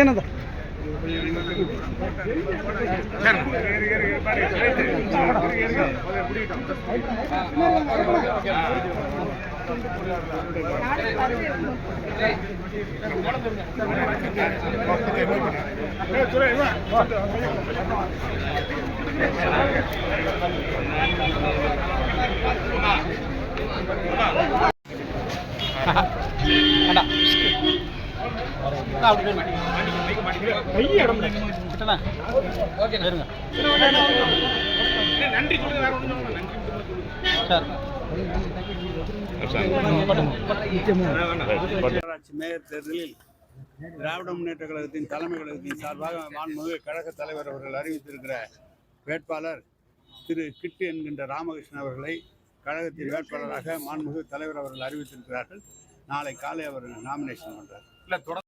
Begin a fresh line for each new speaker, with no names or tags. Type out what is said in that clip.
ಏನದ
நகராட்சி மேயர் தேர்தலில் திராவிட முன்னேற்ற கழகத்தின் தலைமை கழகத்தின் சார்பாக மாண்புமிகு கழக தலைவர் அவர்கள் அறிவித்திருக்கிற வேட்பாளர் திரு கிட்டு என்கின்ற ராமகிருஷ்ணன் அவர்களை கழகத்தின் வேட்பாளராக மாண்புமிகு தலைவர் அவர்கள் அறிவித்திருக்கிறார்கள். நாளை காலை அவர் நாமினேஷன் பண்றார்.